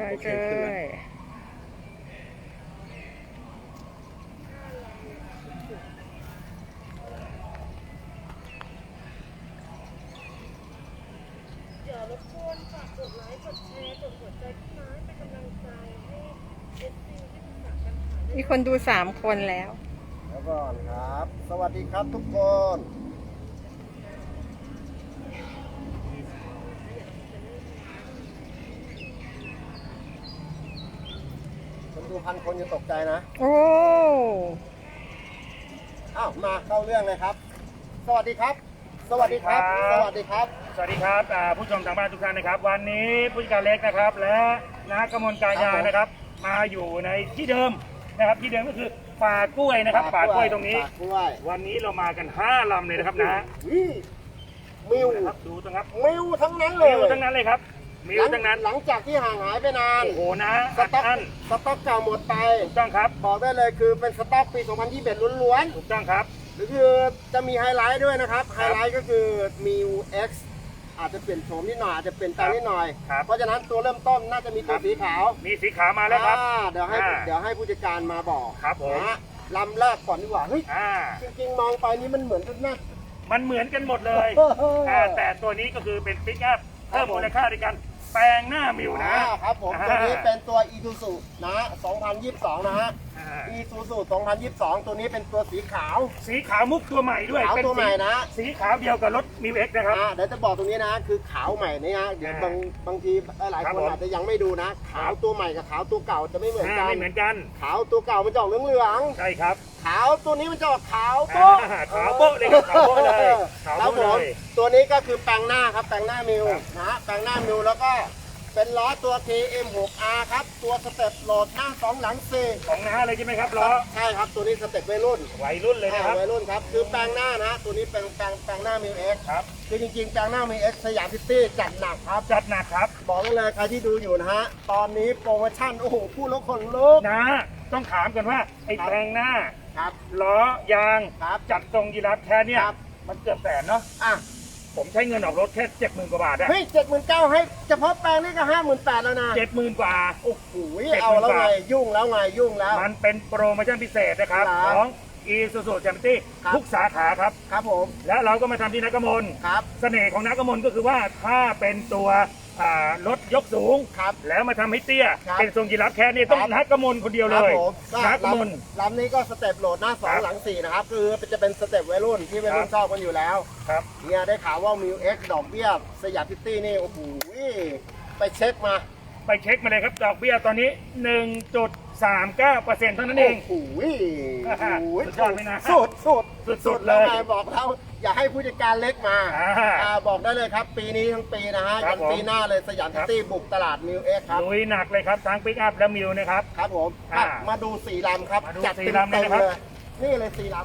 จอยโอเจเคขึ้นแล้วยเดี๋ยวรบกวนฝากกดไลค์กดแชร์กดหัวใจพี่ไม้เป็นกำลังใจให้เอฟซีที่ปรึกษาปัญหามีคนดูสามคนแล้ว แล้วก่อนครับ สวัสดีครับทุกคน ดูพันคนอย่าตกใจนะ โอ้ อ้าว มาเข้าเรื่องเลยครับ สวัสดีครับ สวัสดีครับ สวัสดีครับ สวัสดีครับอ่าผู้ชมทางบ้านทุกท่านนะครับ วันนี้ผู้จัดการเล็กนะครับ และนักกมลกายานะครับ มาอยู่ในที่เดิมนะครับ ที่เดิมก็คือป่ากล้วยนะครับป่ากล้วยตรงนี้ ป่ากล้วย วันนี้เรามากัน5ลำเลยนะครับนะวิมิวนะครับดูตรงครับมิวทั้งนั้นเลมิยวทั้งนั้นเลยครับ มิวทั้งนั้นหลังจากที่ห่างหายไปนาน โอ้โหนะสอัดต็อกอั้นสต็อกเก่าหมดไป ถูกต้องครับ บอกได้เลยคือเป็นสต็อกปี 2021 ล้วนถูกต้องครับ ๆหรือคือจะมีไฮไลท์ด้วยนะครับ ไฮไลท์ก็คือมี X อาจจะเปลี่ยนโฉมนิดหน่อยอาจจะเปลี่ยนแปลงนิดหน่อย ครับ เพราะฉะนั้นตัวเริ่มต้นน่าจะมีตัวสีขาวมีสีขาวมาแล้วครับ อ่าเดี๋ยวให้อ่าเดี๋ยวให้ผู้จัดการมาบอกครับผม นะฮะลำแรกก่อนดีกว่าเฮ้ยอ่า จริงๆ มองไปนี่มันเหมือนกันนะ มันเหมือนกันหมดเลยเอออ่าแต่ตัวนี้ก็คือเป็นปิกอัพเพิ่มมูลค่าในการ แปลงหน้ามิวนะ อ่าครับผมอ่าตัวนี้เป็นตัว e t u s u นะ 2022 นะฮะ อ่า e t u s u 2022 ตัวนี้เป็นตัวสีขาว สีขาวมุกตัวใหม่ด้วยขาวเป็นตัวใหม่นะ สีขาวเดียวกับรถมิวเอ็กนะครับ อ่าเดี๋ยวจะบอกตรงนี้นะ คือขาวใหม่นี่ฮะเดี๋ยวอ่าบางบางทีหลายครับคนผมอาจจะยังไม่ดูนะ ขาวตัวใหม่กับขาวตัวเก่าจะไม่เหมือนอ่ากัน ไม่เหมือนกัน ขาวตัวเก่ามันจะออกเหลืองใช่ครับๆ ขาวตัวนี้มันจะออกขาวโบ๊ะอ่าขาวโบ๊ะเลยครับขาวโบ๊ะเลยขาวครับโบ๊ะผมเลยตัวนี้ก็คือแปลงหน้าครับแปลงหน้ามิวครับ นะฮะแปลงหน้ามิวแล้วก็เป็นล้อตัว KM6R ครับ ตัวสเต็ปโหลดหน้าสองหลังสี่ของน้าเลยใช่ไหมครับล้อใช่ครับตัวนี้สเต็ปวัยรุ่นวัยรุ่นเลยนะครับ อ่าวัยรุ่นครับคือแปลงหน้านะฮะตัวนี้เป็นแปลงแปลงหน้ามิวเอ็กครับ คือจริงๆแปลงหน้ามิวเอ็กสยามซิตี้จัดหนักครับ จัดหนักครับบอกได้เลยใครที่ดูอยู่นะฮะ ตอนนี้โปรโมชั่น โอ้โหพูดแล้วขนลุก นะต้องถามกันว่าไอ้ครับแปลงหน้า ครับล้อยางครับจัดทรงยีราฟแค่เนี่ยครับ มันเกือบแสนเนาะอะผมใช้เงินออกรถแค่เจ็ดหมื่นกว่าบาทอะเฮ้ยเจ็ดหมื่นเก้าให้เฉพาะแปลงนี่ก็ห้าหมื่นแปดแล้วนะเจ็ดหมื่นกว่า โอ้โห70,000เอาแล้วไงยุ่งแล้วไงยุ่งแล้ว มันเป็นโปรโมชั่นพิเศษนะครับ ครับของ e s u z u j a m t y ครับ ทุกสาขาครับ ครับผมและเราก็มาทำที่นักกมลครับ เสน่ห์ของนักกมลก็คือว่าถ้าเป็นตัว อ่ารถยกสูง ครับแล้วมาทำให้เตี้ย ครับเป็นทรงยีราฟแค่นี้ต้องครับ นักกมลคนเดียวคเลรับยผมก็นักกมลลำนี้ก็สเต็ปโหลดหน้าสอคงรับหลังสี่นะครับ คือจะเป็นสเต็ปวัยรุ่นที่วัยรุ่นครับ ชอบกันอยู่แล้ว ครับเนี่ยได้ข่าวว่ามิวเอ็กดอกเบี้ยสยามซิตี้นี่ โอ้โหไปเช็คมาไปเช็คมาเลยครับดอกเบี้ยตอนนี้ 1.39%เท่านั้นเองโอ้โหอ่าโอ้โหสุดยอดไหมนะสุดสุดสุดๆแล้วเลยไงบอกแล้ว อย่าให้ผู้จัดการเล็กมาอ่าอ่าบอกได้เลยครับ ปีนี้ทั้งปีนะฮะครัยับนผมปีหน้าเลยสยามครัซิบ ตี้บุกตลาดมิวเอ็กครับ ลุยหนักเลยครับทั้งปิกอัพและมิวนะครับ ครับผมอ่าอะมาดูสี่ลำครับมาดูจัดสี่เต็มลำเลยเต็มนะครับเลย นี่เลยสี่ล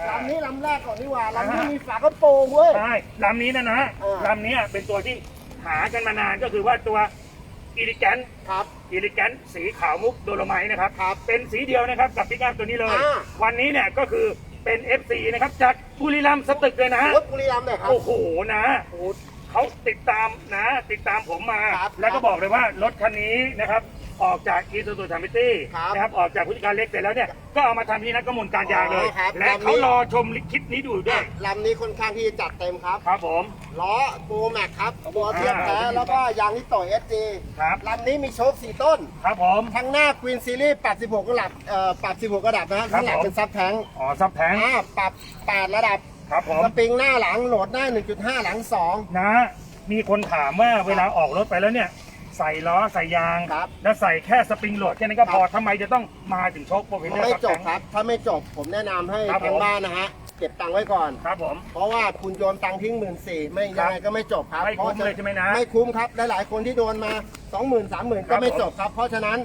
อ่าำลำนี้ลำแรกก่อนนี่หว่าลำนี้อ่ามี มีฝากระโปรงเว้ย ใช่ลำนี้นะนะเออ ลำนี้เป็นตัวที่หากันมานานก็คือว่าตัวอิลิแกนครับอิลิแกนสีขาวมุกโดโลไมต์นะครับ ครับเป็นสีเดียวนะครับกับปิกอัพตัวนี้เลย อ่า วันนี้เนี่ยก็คือ เป็น FC นะครับ จากบุรีรัมย์สตึกเลยนะ รถบุรีรัมย์เนี่ยครับ โอ้โหนะเขาติดตามนะ ติดตามผมมา ครับ แล้วก็บอกเลยว่ารถคันนี้นะครับ ออกจากอีซูซูทามิตี้ครับนะครับออกจากผู้จัดการเล็กเสร็จแล้วเนี่ยก็เอามาทำที่นักกมลการยางเลย อ๋อครับและลำนี้เขารอชมคลิปนี้ดูด้วยลำนี้ค่อนข้างที่จะจัดเต็มครับครับผม ล้อโปรแม็กครับตัวเทียบแท้อ่าแล้วก็ยางที่ต่อเอสจีครับ ลำนี้มีโชคสี่ต้น ครับผม ข้างหน้า Queen Series 86ระดับเอ่อ86ระดับนะฮะครับข้างหลังผม เป็นซับแทงอ๋อซับแทงอ่าปรับ 8 ระดับครับผมสปริงหน้าหลังโหลดหน้า 1.5 หลัง2นะ มีคนถามว่าเวลาออกรถไปแล้วเนี่ย ใส่ล้อใส่ยาง ครับแล้วใส่แค่สปริงโหลดแค่นั้นก็พอครับทำไมจะต้องมาถึงโชคโปรฟิลเลอร์ไม่ซับจแทบงครับ ถ้าไม่จบผมแนะนำให้ครับทางผมบ้านนะฮะ เก็บตังค์ไว้ก่อน ครับผม เพราะว่าคุณโยนตังค์ทิ้งหมื่นสี่ไม่ครัยังบไงก็ไม่จบครับไม่คุ้มพราะฉะเลยใช่ไหมนะ ไม่คุ้มครับหลายๆคนที่โดนมา20,000 30,000ครัก็บไม่จบครับ เพราะฉะนั้น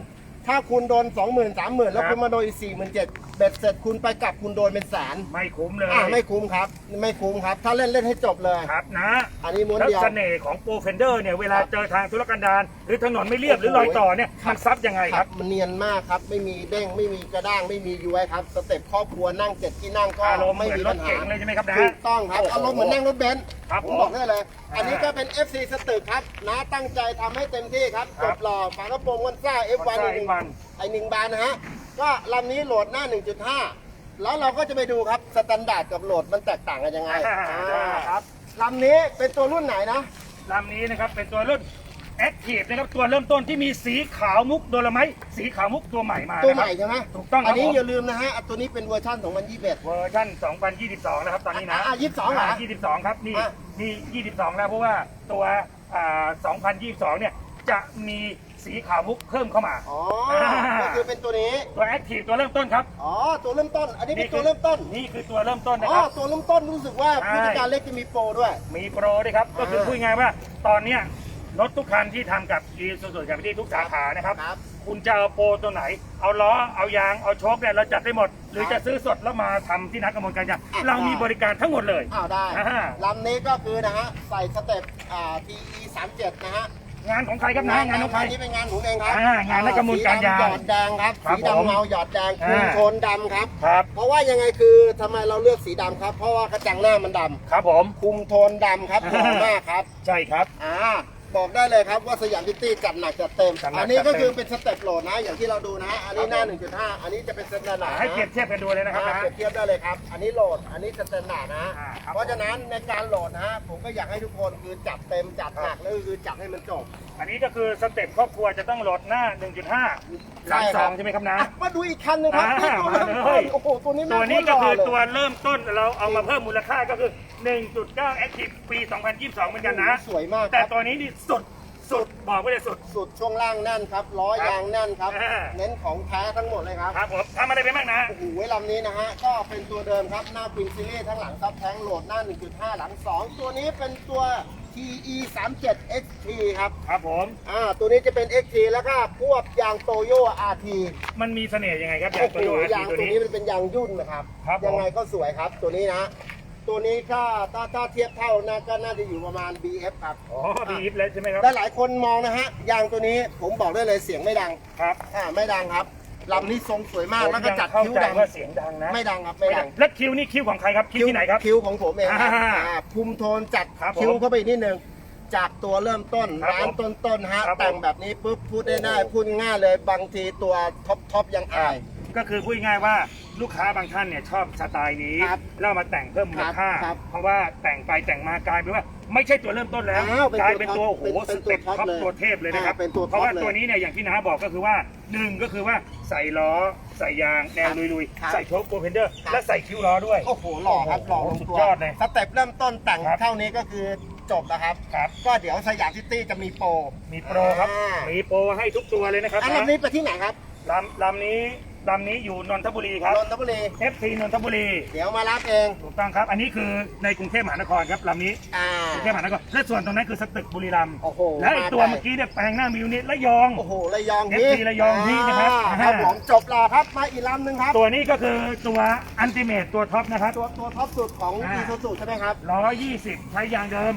ถ้าคุณโดน20,000 30,000แล้วครับคุณมาโดนอีก47,000เบ็ดเสร็จคุณไปกลับคุณโดนเป็นแสนไม่คุ้มเลยอ่าไม่คุ้มครับ ไม่คุ้มครับ ถ้าเล่นเล่นให้จบเลยครับนะอันนี้ม้วนแล้วเดียว เสน่ห์ของโปรเฟนเดอร์เนี่ยเวลาครับเจอทางธุรกันดารหรือถนนไม่เรียบหรือรอยต่อเนี่ยครับมันซับยังไงครับมันเนียนมากครับไม่มีเด้งไม่มีกระด้างไม่มีย้วยครับสเต็ปครอบครัวนั่งเจ็ดที่นั่งก็อารมณ์เหไม่มือนมีรปัถญหาเก๋งเลยใช่ไหมครับนะถูกต้องครับโอ้โหอารมณ์เหมือนนั่งรถเบนซ์ครับผมผมบอกได้เลย อ่าอันนี้ก็เป็น FC สตึกครับนะตั้งใจทำให้เต็มที่ครับคจรับ บหล่อฝากระโปรงวันซ่า F1 Monza หนึ่ง F1 ไอหนึ่งบานนะฮะ ก็ลำนี้โหลดหน้า 1.5 แล้วเราก็จะไปดูครับสแตนดาร์ดกับโหลดมันแตกต่างกันยังไงอ่าอ่าครับ ลำนี้เป็นตัวรุ่นไหนนะลำนี้นะครับเป็นตัวรุ่นแอคทีฟนะครับตัวเริ่มต้นที่มีสีขาวมุกโดลไมต์สีขาวมุกตัวใหม่มาตัวนะใหครัม่บใช่ไหมถูกต้องครับอันนี้ผม อย่าลืมนะฮะอะตัวนี้เป็นเวอร์ชัน2021 เวอร์ชัน2022 นะครับ ตอนนี้นะอะ22เหรอ22 ครับ นี่อะ นี่22 แล้ว เพราะว่าตัวอ่า2022 เนี่ย จะมีสีขาวมุกเพิ่มเข้ามาอ๋ออ่าก็ คือเป็นตัวนี้ ตัวแอคทีฟตัวเริ่มต้นครับ อ๋อ ตัวเริ่มต้น อันนี้เป็นตัวเริ่มต้น นี่คือตัวเริ่มต้นนะอ๋อ ครับ ตัวเริ่มต้นรู้สึกว่าใช่ ผู้จัดการเล็กจะมีโปรด้วย มีโปรด้วยครับ ก็คืออ่าพูดง่ายๆว่า ตอนเนี้ยรถทุกคันที่ทำกับ e s u z u กับที่ทุกสาขานะครับ ครับ คุณจะเอาโปรตัวไหน เอาล้อ เอายาง เอาโชคเนี่ยเราจัดได้หมด หรือจะซื้อสดแล้วมาทำที่นักกำมลการยางอะเรามีบริการทั้งหมดเลย อ้าวได้อ่า ลำนี้ก็คือนะฮะ ใส่สเต็ปอ่า TE 37นะฮะ งานของใครครับนะงานของใคร นี้เป็นงานผมเองครับอ่างานนักกำมลการยางสีดำหยอดแดงครับครับสีผมดำเงาหยอดแดงคุมอ่า โทนดำครับ ครับ เพราะว่ายังไงคือทำไมเราเลือกสีดำครับ เพราะว่ากระจังหน้ามันดำครับผม คุมโทนดำครับหล่อมากครับ ใช่ครับ อ่า บอกได้เลยครับว่าสยามพิตตี้จัดหนักจัดเต็มจัดหนักอันนี้ก็จัดเต็ม คือเป็นสเต็ปโหลดนะ อย่างที่เราดูนะ อันนี้หน้าครับผม1.5 อันนี้จะเป็นสแตนดาร์ดให้นะเปรียบเทียบกันดูเลยนะครับอ่านะ เปรียบเทียบได้เลยครับ อันนี้โหลด อันนี้สแตนดาร์ดนะ อ่าครับ เพราะฉะนั้นในการโหลดนะฮะผมก็อยากให้ทุกคนคือจัดเต็มจัดหนักแล้วก็คือจัดให้มันจบ อันนี้ก็คือสเต็ปครอบครัวจะต้องโหลดหน้า 1.5หลังสองใช่ไหมครับนะอะมาดูอีกคันหนึงครับอ่านี่ตัวมาเริ่มเลต้ย นโอ้โหตัวนี้ตัวนี้ก็คือแม่งโตรหล่ตัวเลยเริ่มต้นเราเอามาเพิ่มมูลค่าก็คือ 1.9 Active ปี 2022 เหมือนกันนะ สวยมากคแต่รับตัวนี้นี่สุดสุดบอกไว้เลยสุด สุดช่วงล่างแน่นครับล้อครับยางแน่นครับ อ่า เน้นของแท้ทั้งหมดเลยครับ ครับผมทำอะไรไปบ้างนะ โอ้โหลำนี้นะฮะ ก็เป็นตัวเดิมครับ หน้าปินซีรีส์ทั้งหลังซับแท้งโหลดหน้า 1.5 หลัง 2 ตัวนี้เป็นตัว TE 3 7 XT ครับครับผม อ่าตัวนี้จะเป็น XT แล้วก็ควบยางโตโย RT มันมีเสน่ห์ยังไงครับยาโอ้งโหตัวโยอาร์ยางตัวตัวนี้ นี้มันเป็นยางยุ่นนะครับ ครับผม ยังไงก็สวยครับตัวนี้นะ ตัวนี้ก็ถ้าถ้าเทียบเท่านะก็น่าจะอยู่ประมาณ BF ครับอ๋อบีฟแล้วใช่ไหมครับ และหลายคนมองนะฮะยางตัวนี้ผมบอกได้เลยเสียงไม่ดังครับ อ่าไม่ดังครับ ลำนี้ทรงสวยมากแล้วก็จัดเข้าคิ้วใจดำว่าเสียงดังนะไม่ดังครับไม่ดังแล้วคิวนี่คิวของใครครับคิวที่ไหนครับคิ้วของผมเองครับอ่าอ่าภูมิโทนจัดครับผมคิ้วเข้าไปนิดนึงจากตัวเริ่มต้นครับร้านผมต้นๆฮะครับผมแต่งแบบนี้ปุ๊บพูดได้ง่ายพูดง่ายเลยบางทีตัวท็อปท็อปยังอายก็คือพูดง่ายๆว่าลูกค้าบางท่านเนี่ยชอบสไตล์นี้ครับแล้วเอามาแต่งเพิ่มมูลค่าครับเพราะว่าแต่งไปแต่งมากลายเป็นว่า ไม่ใช่ตัวเริ่มต้นแล้วอ้าวเป็นกลายตัวเป็นตัวท็อปโอ้โหเป็นสเต็ปเป็นตัวท็อปท็อปเลยตัวเทพเลยนะครับอ่าเป็นตัวท็อปเพราะว่าเลยตัวนี้เนี่ยอย่างที่น้าบอกก็คือว่าหนึ่งก็คือว่าใส่ล้อใส่ยางแนวครับลุยครับ ๆใส่โชคโปรเพนเดอร์ครับและใส่คิ้วล้อด้วย โอ้โหหล่อครับหล่อลงสุดตัวยอดเลยสเต็ปเริ่มต้นแต่งครับ เท่านี้ก็คือจบแล้วครับ ครับก็เดี๋ยวสยามซิตี้จะมีโปร มีโปรครับอ่ามีโปรให้ทุกตัวเลยนะครับอันนะลำนี้ไปที่ไหนครับ ลำลำนี้ ลำนี้อยู่นนทบุรีครับ นนทบุรี FC นนทบุรี เดี๋ยวมารับเอง ถูกต้องครับ อันนี้คือในกรุงเทพมหานครครับลำนี้อ่า กรุงเทพมหานครและส่วนตรงนั้นคือสตึกบุรีรัมย์โอ้โหและไอตัวาไกล เมื่อกี้เนี่ยแปลงหน้ามิวนิตระยอง โอ้โหระยองพี่ FC ระยองพี่นะครับอ่าครับผมจบแล้วครับ มาอีกลำหนึ่งครับ ตัวนี้ก็คือตัวอันติเมตตัวท็อปนะครับ ตัวตัวท็อปสุดของอ่าอีซูซูใช่ไหมครับ 120 ใช้ยางเดิม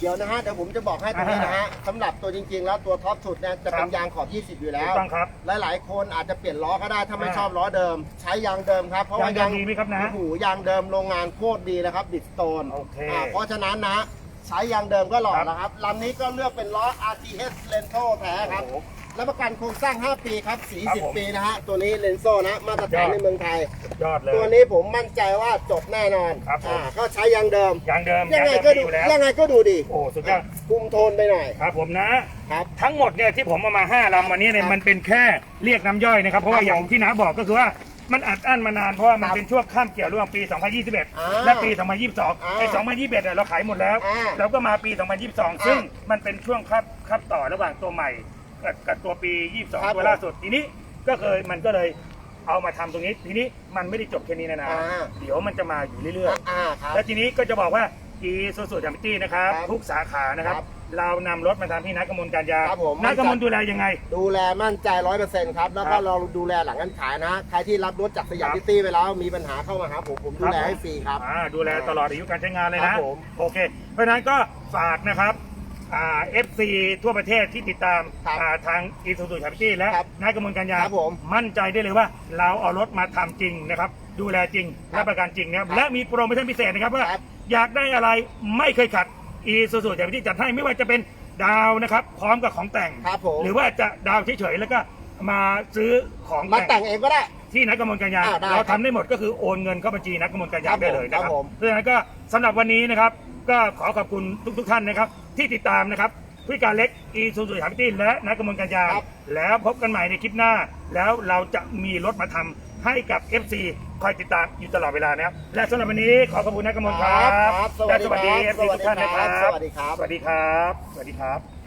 เดี๋ยวนะฮะเดี๋ยวผมจะบอกให้ตรงนี้นะฮะสำหรับตัวจริง ๆ แล้วตัวท็อปสุดเนี่ยจะเป็นครับยางขอบ 20 อยู่แล้ถูว กต้องครับ หลายๆ คนอาจจะเปลี่ยนล้อก็ได้ถ้าไม่อ่าชอบล้อเดิม ใช้ยางเดิมครับเพราะว่ายางเดิมดีไหมครับนะ โอ้โหยางเดิมโรงงานโคตรดีแล้วครับดิสโตนโอเคเพราะฉะนั้นนะใช้ยางเดิมก็หล่อครับแล้วครับลำนี้ก็เลือกเป็นล้อ RTH Lento แท้ครับ โอ้โห รับประกันโครงสร้าง 5 ปีครับสีครับผม10ปีนะฮะ ตัวนี้เลนโซนะ มาตรฐานยอดในเมืองไทย ยอดเลย ตัวนี้ผมมั่นใจว่าจบแน่นอนครับผม อ่าก็ใช้ยางเดิมยางเดิมยังไงยางก็เดิมดู อยู่แล้ว ยังไงก็ดูดีโอ้สุดยอด คุมโทนไปหน่อยครับผมนะ ครับ ทั้งหมดเนี่ยที่ผมเอามาห้าลำวันนี้เนี่ยครับมันเป็นแค่เรียกน้ำย่อยนะครับ เพราะว่าครับอย่างที่น้าบอกก็คือว่ามันอัดอั้นมานานเพราะว่ามันครับเป็นช่วงข้ามเกี่ยวระหว่างปี 2021 และปี 2022 ไอ้ 2021เนี่ยเราขายหมดแล้ว อ่าแล้วก็มาปี 2022 ซึ่งมันเป็นช่วงคับคับต่อระหว่างตัวใหม่ กับกับตัวปี ครับ22 ตัวล่าสุด ทีนี้ก็เคยมันก็เลยเอามาทำตรงนี้ ทีนี้มันไม่ได้จบแค่นี้นะนะอ่า เดี๋ยวมันจะมาอยู่เรื่อยๆอ่าครับ แล้วทีนี้ก็จะบอกว่าอีซูซูดัมตี้นะครับ ครับทุกสาขานะครับ ครับเรานำรถมาทำที่นักกมลการยาครับผม นักกมลดูแลยังไง ดูแลมั่นใจร้อยเปอร์เซ็นต์ครับ แล้วครัก็บเราดูแลหลังการขายนะ ใครที่รับรถจากสยามครับซิตี้ไปแล้วมีปัญหาเข้ามาหาผม ผมดูแลให้ฟรีครับ อ่าดูแลตลอดอายุการใช้งานเลยครันะบผม โอเค เพราะฉะนั้นก็ฝากนะครับ อ่า FC ทั่วประเทศที่ติดตามครับอ่าทางอีซูซูชาพิตี้และครับนายกมลการยาครับผมมั่นใจได้เลยว่าเราเอารถมาทำจริงนะครับ ดูแลจริงครับรับประกันจริงนะครับครับและมีโปรโมชั่นพิเศษนะครับว่าครับอยากได้อะไรไม่เคยขัดอีซูซูชาพิตี้จัดให้ไม่ว่าจะเป็นดาวนะครับ พร้อมกับของแต่ง ครับผม หรือว่าจะดาวเฉยๆแล้วก็มาซื้อของมาแต่งแต่งเองก็ได้ ที่นักกมลการยาอ่าได้เราทำได้หมดก็คือโอนเงินเข้าบัญชีนักกมลการยาครับได้เลยนะคครัรับบผม เพราะฉะนั้นก็สำหรับวันนี้นะครับ ก็ขอขอบคุณทุก ๆ ท่านนะครับ ที่ติดตามนะครับผู้การเล็กอีซูซูฮาร์ตี้และนักกมลการยาครับ แล้วพบกันใหม่ในคลิปหน้า แล้วเราจะมีรถมาทำให้กับ FC คอยติดตามอยู่ตลอดเวลานะครับและสำหรับวันนี้ขอขอบคุณนักกมลครับครับสวัและสดีสวัสดีครับ FC ทุกท่านนะครับ สวัสดีครับ สวัสดีครับ สวัสดีครับ